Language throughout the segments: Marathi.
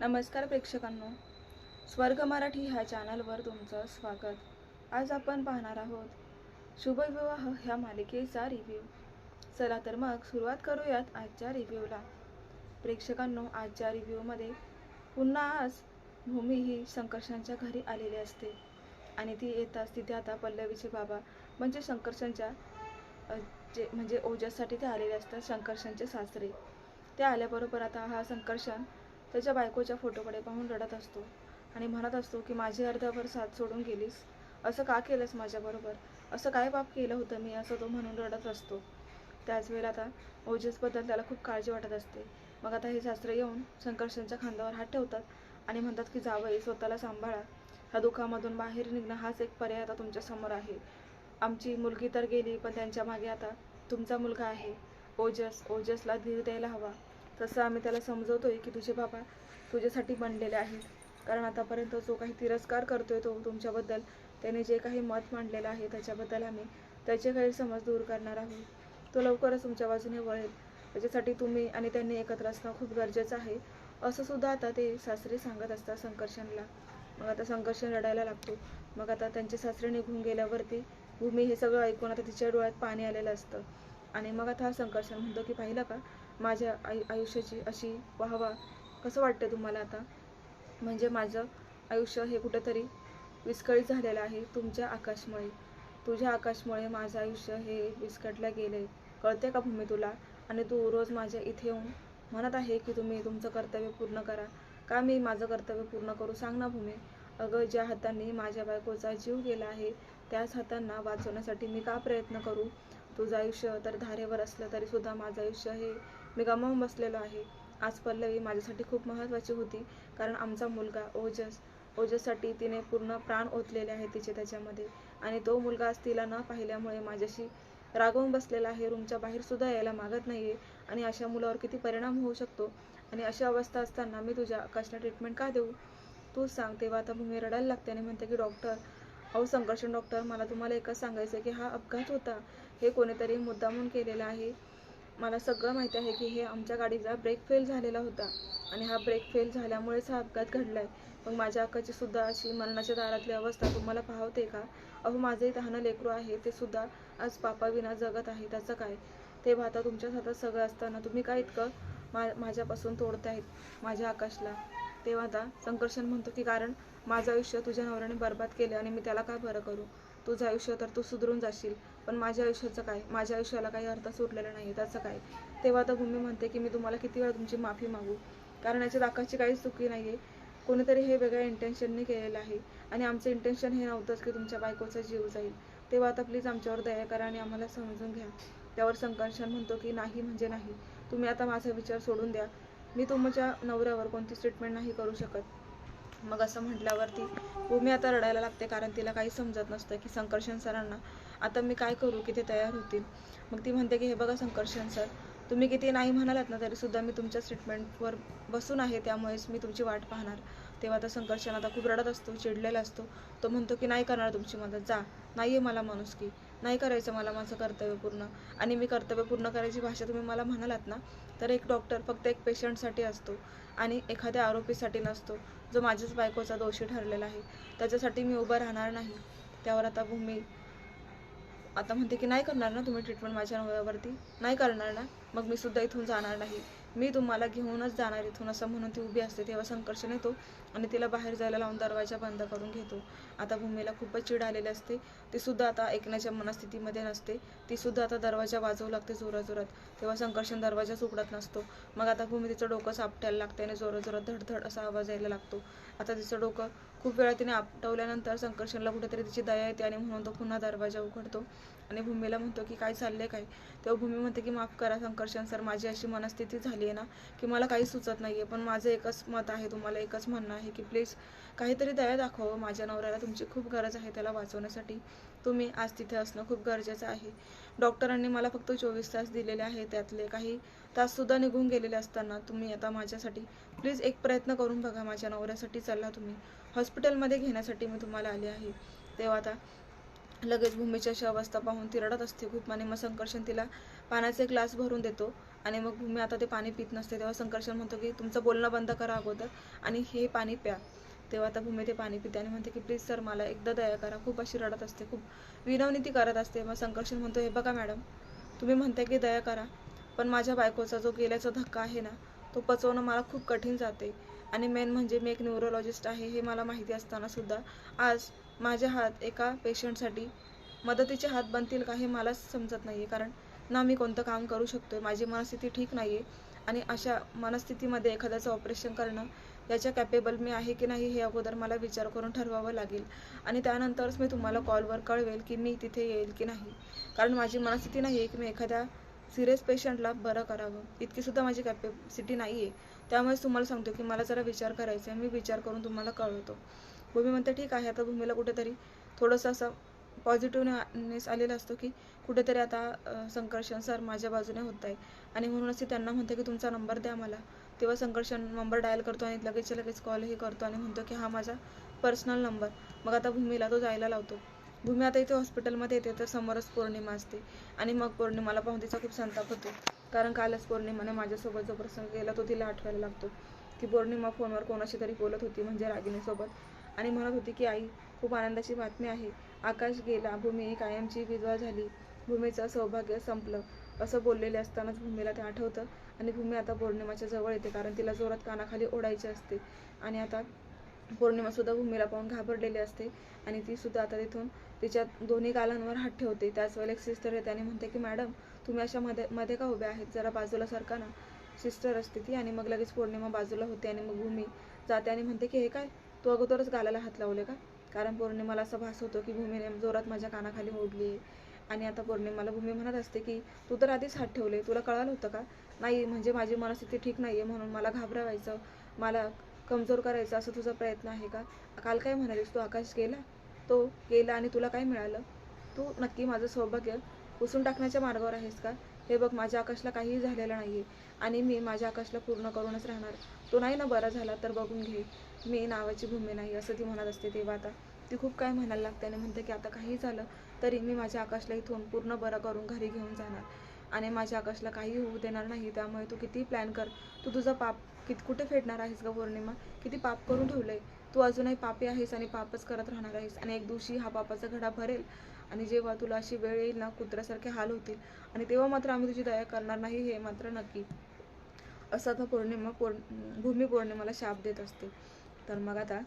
नमस्कार प्रेक्षकांनो. स्वर्ग मराठी ह्या चॅनलवर तुमचं स्वागत. आज आपण पाहणार आहोत शुभविवाह ह्या मालिकेचा रिव्ह्यू चला तर मग सुरुवात करूयात आजच्या रिव्ह्यूला प्रेक्षकांनो आजच्या रिव्ह्यूमध्ये पुन्हा आज भूमी ही संकर्षांच्या घरी आलेली असते. आणि ती येताच तिथे आता पल्लवीचे बाबा म्हणजे संकर्षांच्या जे म्हणजे ओजससाठी ते आलेले असतात संकर्षांचे सासरे. ते आल्याबरोबर आता हा संकर्षण त्याच्या बायकोच्या फोटोकडे पाहून रडत असतो आणि म्हणत असतो की माझी अर्ध्याभर साथ सोडून गेलीस. असं का केलंस माझ्याबरोबर? असं काय पाप केलं होतं मी? असं तो म्हणून रडत असतो. त्याच वेळेला आता ओजसबद्दल त्याला खूप काळजी वाटत असते. मग आता हे शास्त्र येऊन संकर्षणच्या खांद्यावर हात ठेवतात आणि म्हणतात की जावई स्वतःला सांभाळा. ह्या दुःखामधून बाहेर निघणं हाच एक पर्याय आता तुमच्यासमोर आहे. आमची मुलगी तर गेली पण त्यांच्या मागे आता तुमचा मुलगा आहे. ओजस ओजसला धीर द्यायला हवा. तसं आम्ही त्याला समजवतोय की तुझे बाबा तुझ्यासाठी बनलेले आहेत. कारण आतापर्यंत जो काही तिरस्कार करतोय तो तुमच्याबद्दल त्याने जे काही मत मांडलेलं आहे त्याच्याबद्दल आम्ही त्याचे गैरसमज दूर करणार आहोत. तो लवकरच तुमच्या बाजूने वळेल. त्याच्यासाठी तुम्ही आणि त्यांनी एकत्र असणं खूप गरजेचं आहे. असं सुद्धा आता ते सासरे सांगत असतात संकर्षणला. मग आता संकर्षण रडायला लागतो. मग आता त्यांचे सासरे निघून गेल्यावरती भूमी हे सगळं ऐकून आता तिच्या डोळ्यात पाणी आलेलं असतं. आणि मग आता हा संकर्षण म्हणतो की पाहिलं का माझ्या आयु आयुष्याची अशी वाहवा कसं वाटतं तुम्हाला आता? म्हणजे माझं आयुष्य हे कुठंतरी विस्कळीत झालेलं आहे तुमच्या आकाशमुळे. तुझ्या आकाशमुळे माझं आयुष्य हे विस्कटलं गेलं आहे कळते का भूमी तुला? आणि तू रोज माझ्या इथे येऊन म्हणत आहे की तुम्ही तुमचं कर्तव्य पूर्ण करा. का मी माझं कर्तव्य पूर्ण करू? सांग ना भूमी. अगं ज्या हातांनी माझ्या बायकोचा जीव गेला आहे त्याच हातांना वाचवण्यासाठी मी का प्रयत्न करू? तुझं आयुष्य तर धारेवर असलं तरी सुद्धा माझं आयुष्य हे मी गमावून बसलेलो आहे. आज पल्लवी माझ्यासाठी खूप महत्त्वाची होती कारण आमचा मुलगा ओजस ओजससाठी तिने पूर्ण प्राण ओतलेले आहे तिचे त्याच्यामध्ये. आणि तो मुलगा आज तिला न पाहिल्यामुळे माझ्याशी रागवून बसलेला आहे. रूमच्या बाहेर सुद्धा यायला मागत नाहीये आणि अशा मुलावर किती परिणाम होऊ शकतो? आणि अशी अवस्था असताना मी तुझ्या आकाशला ट्रीटमेंट का देऊ? तू सांग तेव्हा आता भूमी रडायला लागते आणि म्हणते की डॉक्टर अहो संकर्षण डॉक्टर मला तुम्हाला एकच सांगायचं की हा अपघात होता. हे कोणीतरी मुद्दामून केलेला आहे. मला सगळं माहिती आहे की हे आमच्या गाडीचा ब्रेक फेल झालेला होता आणि हा ब्रेक फेल झाल्यामुळेच हा अपघात घडला आहे मग माझ्या अक्काची सुद्धा अशी मरणाच्या दारातली अवस्था तुम्हाला पाहते का? अहो माझंही तहानं लेकरू आहे ते सुद्धा आज पापाविना जगत आहे त्याचं काय? तेव्हा आता तुमच्याच हातात सगळं असताना तुम्ही काय इतकं मा माझ्यापासून तोडतायत माझ्या आकाशला? तेव्हा आता संकर्षण म्हणतो की कारण माझं आयुष्य तुझ्या नवऱ्याने बर्बाद केलं आणि मी त्याला काय बरं करू? तुझं आयुष्य तर तू सुधरून जाशील पण माझ्या आयुष्याचं काय? माझ्या आयुष्याला काही अर्थ सुटलेला नाही त्याचं काय? तेव्हा तर भूमी म्हणते की मी तुम्हाला किती वेळा तुमची माफी मागू. कारण याच्या दाखाची काहीच चुकी नाही आहे कोणीतरी हे वेगळ्या इंटेन्शनने केलेलं आहे. आणि आमचं इंटेन्शन हे नव्हतंच की तुमच्या बायकोचा जीव जाईल. तेव्हा आता प्लीज आमच्यावर दया करा आणि आम्हाला समजून घ्या. त्यावर संकर्षण म्हणतो की नाही म्हणजे नाही. तुम्ही आता माझा विचार सोडून द्या. मी तुमच्या नवऱ्यावर कोणतीच ट्रीटमेंट नाही करू शकत. मग असं म्हटल्यावरती हो, भूमी आता रडायला लागते कारण तिला काही समजत नसतं की संकर्षण सरांना आता मी काय करू की ते तयार होतील? मग ती म्हणते की हे बघा संकर्षण सर तुम्ही किती नाही म्हणालात ना तरी सुद्धा मी तुमच्या ट्रीटमेंटवर बसून आहे त्यामुळेच मी तुमची वाट पाहणार. तेव्हा आता संकर्षण आता खूप रडत असतो चिडलेला असतो. तो म्हणतो की नाही करणार तुमची मदत जा. नाही आहे मला माणूस की. नाही करायचं मला माझं कर्तव्य पूर्ण. आणि मी कर्तव्य पूर्ण करायची भाषा तुम्ही मला म्हणालात ना तर एक डॉक्टर फक्त एक पेशंटसाठी असतो आणि एखाद्या आरोपीसाठी नसतो. जो माझ्याच बायकोचा दोषी ठरलेला आहे त्याच्यासाठी मी उभं राहणार नाही. त्यावर आता भूमी आता म्हणते की नाही करणार ना तुम्ही ट्रीटमेंट माझ्या नवऱ्यावरती नाही करणार ना? मग मी सुद्धा इथून जाणार नाही. मी तुम्हाला घेऊनच जाणार इथून असं म्हणून ती उभी असते. तेव्हा संकर्षण येतो आणि तिला बाहेर जायला लावून दरवाजा बंद करून घेतो. आता भूमीला खूपच चिड आलेली असते. ती सुद्धा आता ऐकण्याच्या मनस्थितीमध्ये नसते. ती सुद्धा आता दरवाजा वाजवू लागते जोराजोरात. तेव्हा संकर्षण दरवाजाच उघडत नसतो. मग आता भूमी तिचं डोकं सापटायला लागते आणि जोराजोरात धडधड असा आवाज यायला लागतो. आता तिचं डोकं खूप वेळा तिने आपटवल्यानंतर संकर्षणला कुठेतरी तिची दया येते आणि म्हणून तो पुन्हा दरवाजा उघडतो. आणि भूमीला म्हणतो की काय चाललंय काय? तेव्हा भूमी म्हणते की माफ करा संकर्षण सर माझी अशी मनस्थिती झाली आहे ना की मला काही सुचत नाही आहे पण माझं एकच मत आहे तुम्हाला एकच म्हणणं आहे की प्लीज काहीतरी दया दाखवावं. माझ्या नवऱ्याला तुमची खूप गरज आहे त्याला वाचवण्यासाठी. तुम्ही आज तिथे असणं खूप गरजेचं आहे. डॉक्टरांनी मला फक्त चोवीस तास दिलेले आहे त्यातले काही ताससुद्धा निघून गेलेले असताना तुम्ही आता माझ्यासाठी प्लीज एक प्रयत्न करून बघा माझ्या नवऱ्यासाठी चालला तुम्ही. हॉस्पिटलमध्ये घेण्यासाठी मी तुम्हाला आले आहे. तेव्हा आता लगेच भूमीची अशी अवस्था पाहून ती रडत असते खूप. आणि मग संकर्षण तिला पाण्याचा एक ग्लास भरून देतो. आणि मग भूमी आता ते पाणी पित नसते. तेव्हा संकर्षण म्हणतो की तुमचं बोलणं बंद करा अगोदर आणि हे पाणी प्या. तेव्हा आता भूमी ते पाणी पिते आणि म्हणते की प्लीज सर मला एकदा दया करा. खूप अशी रडत असते खूप विनवणी करत असते. मग संकर्षण म्हणतो हे बघा मॅडम तुम्ही म्हणताय की दया करा पण माझ्या बायकोचा जो गेल्याचा धक्का आहे ना तो पचवणं मला खूप कठीण जाते. आणि मेन म्हणजे मी एक न्यूरोलॉजिस्ट आहे हे मला माहिती असताना सुद्धा आज माझे हात एका पेशंटसाठी मदतीचे हात बनतील का हे मलाच समजत नाही आहे कारण ना मी कोणतं काम करू शकतो आहे माझी मनस्थिती ठीक नाही आहे आणि अशा मनस्थितीमध्ये एखाद्याचं ऑपरेशन करणं याच्या कॅपेबल मी आहे की नाही हे अगोदर मला विचार करून ठरवावं लागेल. आणि त्यानंतरच मी तुम्हाला कॉलवर कळवेल की मी तिथे येईल की नाही. कारण माझी मनस्थिती नाही आहे की मी एखाद्या सिरियस पेशंटला बरं करावं. इतकीसुद्धा माझी कॅपॅसिटी नाही आहे त्यामुळेच तुम्हाला सांगतो की मला जरा विचार करायचा आहे मी विचार करून तुम्हाला कळवतो. भूमी म्हणते ठीक आहे आता भूमीला कुठेतरी थोडंसं असं पॉझिटिव्हनेस आलेला असतो की कुठेतरी आता संकर्षण सर माझ्या बाजूने होत आहे. आणि म्हणूनच ती त्यांना म्हणते की तुमचा नंबर द्या मला. तेव्हा संकर्षण नंबर डायल करतो आणि लगेचच्या लगेच कॉलही करतो आणि म्हणतो की हा माझा पर्सनल नंबर मग आता भूमीला तो जायला लावतो. भूमी आता इथे हॉस्पिटलमध्ये येते तर समोरच पौर्णिमा असते. आणि मग पौर्णिमाला पाहून तिचा खूप संताप होतो. कारण कालच पौर्णिमाने माझ्यासोबत जो प्रसंग केला तो तिला आठवायला लागतो. की पौर्णिमा फोनवर कोणाशी तरी बोलत होती म्हणजे रागिणीसोबत. आणि म्हणत होती की आई खूप आनंदाची बातमी आहे. आकाश गेला भूमी कायमची विधवा झाली. भूमीचं सौभाग्य संपलं. असं बोललेले असतानाच भूमीला ते आठवतं. आणि भूमी आता पौर्णिमाच्या जवळ येते कारण तिला जोरात कानाखाली ओढायची असते. आणि आता पौर्णिमासुद्धा भूमीला पाहून घाबरलेली असते. आणि ती सुद्धा आता तिथून तिच्या दोन्ही गालांवर हात ठेवते. त्याच वेळेला एक सिस्टर येते आणि म्हणते की मॅडम तुम्ही अशा मध्ये मध्ये का उभ्या आहेत? जरा बाजूला सरका ना. सिस्टर असते ती आणि मग लगेच पौर्णिमा बाजूला होते आणि मग भूमी जाते आणि म्हणते की हे काय? तू अगोदरच गालाला हात लावले का? कारण पौर्णिमाला असा भास होतो की भूमीने जोरात माझ्या कानाखाली ओढली आहे आणि आता पौर्णिमाला भूमी म्हणत असते की तू तर आधीच हात ठेवले तुला कळालं होतं का? नाही म्हणजे माझी मनस्थिती ठीक नाही आहे म्हणून मला घाबरवायचं मला कमजोर करायचं असं तुझा प्रयत्न आहे का? काल काय म्हणालीस? तू आकाश गेला? तो गेला आणि तुला काय मिळालं? तू नक्की माझं सौभाग्य पुसून टाकण्याच्या मार्गावर आहेस का? हे बघ माझ्या आकाशला काहीही झालेलं नाही आहे आणि मी माझ्या आकाशला पूर्ण करूनच राहणार. तो नाही ना बरा झाला तर बघून घे. मी नावाची भूमी नाही असं ती म्हणत असते तेव्हा आता. ती खूप काय म्हणायला लागते आणि म्हणते की आता काही झालं तरी मी माझ्या आकाशला इथून पूर्ण बरं करून घरी घेऊन जाणार. आणि माझ्या आकाशला काही होऊ देणार नाही त्यामुळे तू किती प्लॅन कर. तू तुझं पाप कित कुठे फेडणार आहेस का पौर्णिमा? किती पाप करून ठेवलंय? तू अजूनही पापी आहेस आणि पापच करत राहणार आहेस. आणि एक दिवशी हा पापाचा घडा भरेल. आणि जेव्हा तुला अशी वेळ येईल ना कुत्र्यासारखे हाल होतील. आणि तेव्हा मात्र आम्ही तुझी दया करणार नाही हे मात्र नक्की. असं तो पौर्णिमा पौर् भूमी पौर्णिमाला शाप देत असते. तर मग आता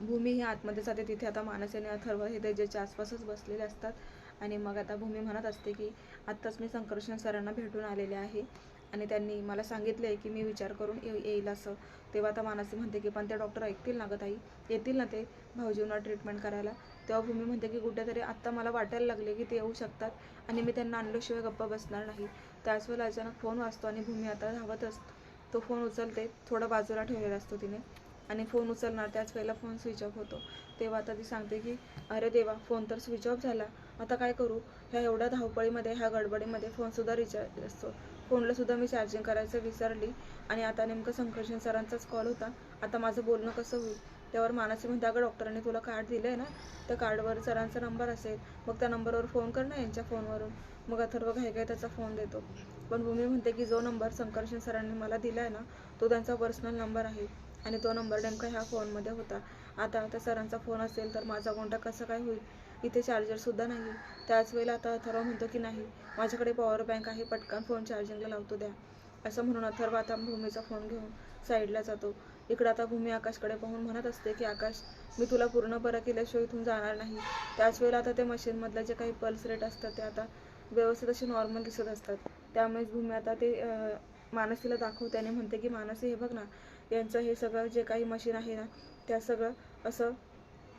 भूमी ही आतमध्ये जाते तिथे आता मानस आणि अथर्व हे त्याच्या आसपासच बसलेले असतात. आणि मग आता भूमी म्हणत असते की आत्ताच मी संकर्षण सरांना भेटून आलेले आहे. आणि त्यांनी मला सांगितलं आहे की मी विचार करून येईल असं. तेव्हा आता मानसी म्हणते की पण ते डॉक्टर ऐकतील ना गं ताई? येतील ना ते भाऊजींना ट्रीटमेंट करायला? तेव्हा भूमी म्हणते की कुठेतरी आत्ता मला वाटायला लागले की ते येऊ शकतात आणि मी त्यांना आणल्याशिवाय गप्पा बसणार नाही. त्याच वेळेला अचानक फोन वाजतो आणि भूमी आता धावत असतो तो फोन उचलते थोडा बाजूला ठेवलेला असतो तिने. आणि फोन उचलणार त्याच वेळेला फोन स्विच ऑफ होतो. तेव्हा आता ती सांगते की अरे देवा फोन तर स्विच ऑफ झाला. आता काय करू? ह्या एवढ्या धावपळीमध्ये ह्या गडबडीमध्ये फोनसुद्धा रिचार्ज असतो. फोनलासुद्धा मी चार्जिंग करायचं विसरली आणि आता नेमकं संकर्षण सरांचाच कॉल होता. आता माझं बोलणं कसं होईल? त्यावर मानसी म्हणते अगं डॉक्टरांनी तुला कार्ड दिलं आहे ना त्या कार्डवर सरांचा नंबर असेल मग त्या नंबरवर फोन कर ना यांच्या फोनवरून मग अथर्व घाई घाई त्याचा फोन देतो. पण भूमी म्हणते की जो नंबर संकर्षण सरांनी मला दिला आहे ना तो त्यांचा पर्सनल नंबर आहे आणि तो नंबर नेमका ह्या फोनमध्ये होता. आता त्या सरांचा फोन असेल तर माझा कॉन्टॅक्ट कसा काय होईल? इथे चार्जरसुद्धा नाही त्याच वेळेला आता अथर्व म्हणतो की नाही माझ्याकडे पॉवर बँक आहे पटकन फोन चार्जिंगला लावतो द्या. असं म्हणून अथर्व आता भूमीचा फोन घेऊन साईडला जातो. इकडं आता भूमी आकाशकडे पाहून म्हणत असते की आकाश मी तुला पूर्ण बरं केल्याशिवाय इथून जाणार नाही. त्याच वेळेला आता ते मशीनमधल्या जे काही पल्स रेट असतात ते आता व्यवस्थित असे नॉर्मल दिसत असतात. त्यामुळेच भूमी आता ते मानसीला दाखवते आणि म्हणते की मानसी हे बघ ना यांचं हे सगळं जे काही मशीन आहे ना त्या सगळं असं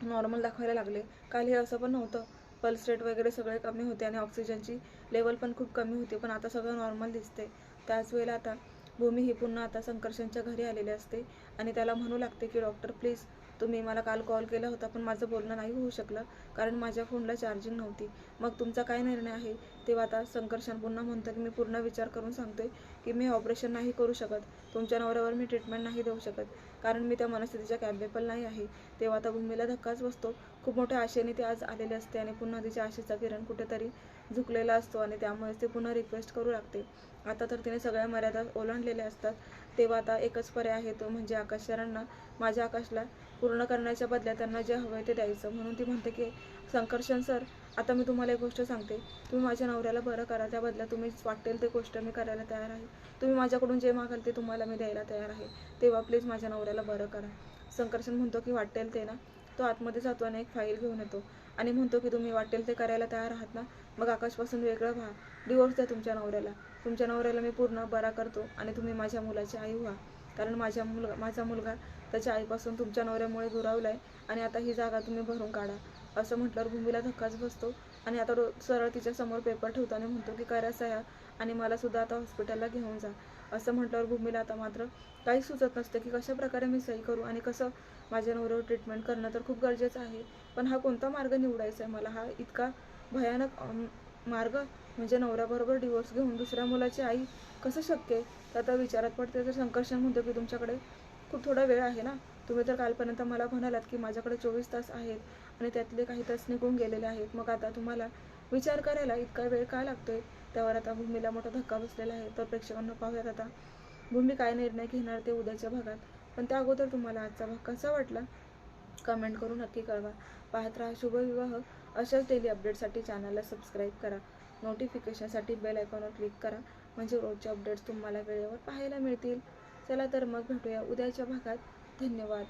नॉर्मल दाखवायला लागले. काल हे असं पण नव्हतं. पल्स रेट वगैरे सगळे कमी होते आणि ऑक्सिजनची लेवल पण खूप कमी होती पण आता सगळं नॉर्मल दिसते त्याच वेळेला आता भूमी ही पुन्हा आता संकर्षणच्या घरी आलेली असते आणि त्याला म्हणू लागते की डॉक्टर प्लीज तुम्ही मला काल कॉल केला होता पण माझं बोलणं नाही होऊ शकलं कारण माझ्या फोनला चार्जिंग नव्हती. मग तुमचा काय निर्णय आहे? तेव्हा आता संकर्षण पुन्हा म्हणतं की मी पूर्ण विचार करून सांगतोय की मी ऑपरेशन नाही करू शकत. तुमच्या नवऱ्यावर मी ट्रीटमेंट नाही देऊ शकत कारण मी त्या मनस्थितीच्या कॅपेबल नाही आहे. तेव्हा आता भूमीला धक्काच बसतो. खूप मोठ्या आशेने ती आज आलेली असते आणि पुन्हा तिच्या आशेचा किरण कुठेतरी झुकलेला असतो आणि त्यामुळेच ते पुन्हा रिक्वेस्ट करू लागते. आता तर तिने सगळ्या मर्यादा ओलांडलेल्या असतात. तेव्हा आता एकच पर्याय आहे तो म्हणजे आकाश सरांना माझ्या आकाशला पूर्ण करण्याच्या बदल्या त्यांना जे हवं आहे ते द्यायचं. म्हणून ती म्हणते की संकर्षण सर आता मी तुम्हाला एक गोष्ट सांगते. तुम्ही माझ्या नवऱ्याला बरं करा. त्या बदल्या तुम्ही वाटेल ते गोष्ट मी करायला तयार आहे. तुम्ही माझ्याकडून जे मागाल ते तुम्हाला मी द्यायला तयार आहे. तेव्हा प्लीज माझ्या नवऱ्याला बरं करा. संकर्षण म्हणतो की वाटेल ते ना. तो आतमध्ये जातो आणि एक फाईल घेऊन येतो. आणि म्हणतो की तुम्ही वाटेल ते करायला तयार आहात ना मग आकाशपासून वेगळं व्हा. डिवोर्स द्या तुमच्या नवऱ्याला. तुमच्या नवऱ्याला मी पूर्ण बरा करतो आणि तुम्ही माझ्या मुलाची आई व्हा. कारण माझ्या मुलगा माझा मुलगा त्याच्या आईपासून तुमच्या नवऱ्यामुळे दुरावला आहे आणि आता ही जागा तुम्ही भरून काढा. असं म्हटल्यावर भूमीला धक्काच बसतो आणि आता सरळ तिच्या समोर पेपर ठेवतो आणि म्हणतो की करा सह्या आणि मला सुद्धा आता हॉस्पिटलला घेऊन जा. असं म्हटल्यावर भूमीला आता मात्र काही सुचत नसतं की कशा प्रकारे मी सही करू आणि कसं माझ्या नवऱ्यावर ट्रीटमेंट करणं तर खूप गरजेचं आहे. पण हा कोणता मार्ग निवडायचा आहे? मला हा इतका भयानक मार्ग म्हणजे नवऱ्याबरोबर डिवोर्स घेऊन दुसऱ्या मुलाची आई कसं शक्य आहे? तर आता विचारात पडते तर संकर्षण म्हणतो की तुमच्याकडे खूप थोडा वेळ आहे ना? तुम्ही तर कालपर्यंत मला म्हणालात की माझ्याकडे चोवीस तास आहेत आणि त्यातले काही तास निघून गेलेले आहेत. मग आता तुम्हाला विचार करायला इतका वेळ का लागतोय? त्यावर आता भूमीला मोठा धक्का बसलेला आहे. तर प्रेक्षकांना पाहूयात आता. भूमी काय निर्णय घेणार ते उद्याच्या भागात. पण त्या अगोदर तुम्हाला आजचा भाग कसा वाटला? कमेंट करून नक्की कळवा. पाहत राहा शुभविवाह अशाच डेली अपडेटसाठी चॅनलला सबस्क्राईब करा. नोटिफिकेशनसाठी बेल आयकॉनवर क्लिक करा. म्हणजे रोजचे अपडेट्स तुम्हाला वेळेवर पाहायला मिळतील. चला तर मग भेटूया उद्याच्या भागात. धन्यवाद.